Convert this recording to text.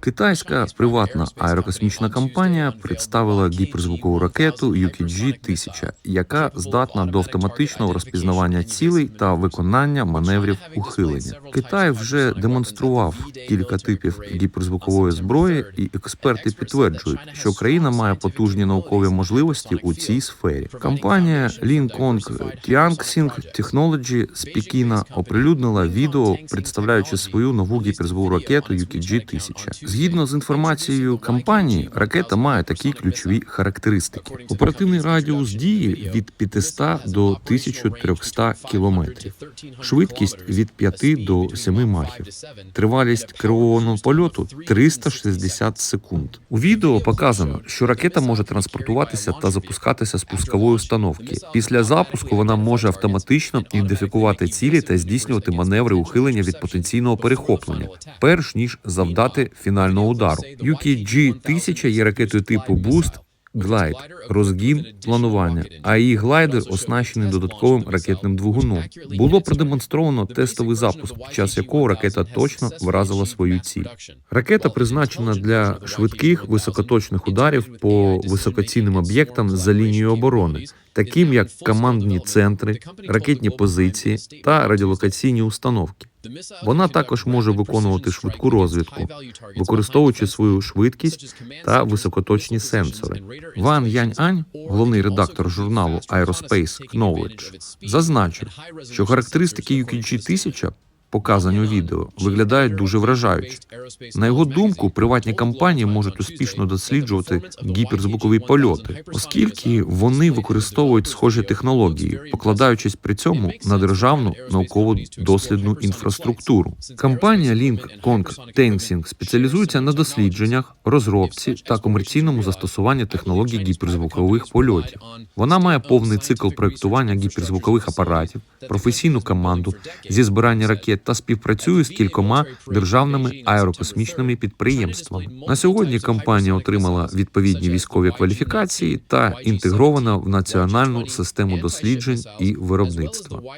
Китайська приватна аерокосмічна компанія представила гіперзвукову ракету UKG-1000, яка здатна до автоматичного розпізнавання цілей та виконання маневрів ухилення. Китай вже демонстрував кілька типів гіперзвукової зброї, і експерти підтверджують, що країна має потужні наукові можливості у цій сфері. Компанія Linкong Tianxing Technology з Пекіна оприлюднила відео, представляючи свою нову гіперзвукову ракету UKG-1000. Згідно з інформацією компанії, ракета має такі ключові характеристики: оперативний радіус дії від 500 до 1300 кілометрів, швидкість від 5 до 7 махів, тривалість керованого польоту 360 секунд. У відео показано, що ракета може транспортуватися та запускатися з пускової установки. Після запуску вона може автоматично ідентифікувати цілі та здійснювати маневри ухилення від потенційного перехоплення, перш ніж завдати фінального удару. UKG-1000 є ракетою типу Boost Глайд, розгін, планування, а її глайдер оснащений додатковим ракетним двигуном. Було продемонстровано тестовий запуск, під час якого ракета точно вразила свою ціль. Ракета призначена для швидких високоточних ударів по високоцінним об'єктам за лінією оборони, таким як командні центри, ракетні позиції та радіолокаційні установки. Вона також може виконувати швидку розвідку, використовуючи свою швидкість та високоточні сенсори. Ван Янь Ань, головний редактор журналу Aerospace Knowledge, зазначив, що характеристики UKG-1000 показані у відео, виглядають дуже вражаюче. На його думку, приватні компанії можуть успішно досліджувати гіперзвукові польоти, оскільки вони використовують схожі технології, покладаючись при цьому на державну науково дослідну інфраструктуру. Компанія Link Kong Tensing спеціалізується на дослідженнях, розробці та комерційному застосуванні технологій гіперзвукових польотів. Вона має повний цикл проектування гіперзвукових апаратів, професійну команду зі збирання ракет та співпрацює з кількома державними аерокосмічними підприємствами. На сьогодні компанія отримала відповідні військові кваліфікації та інтегрована в національну систему досліджень і виробництва.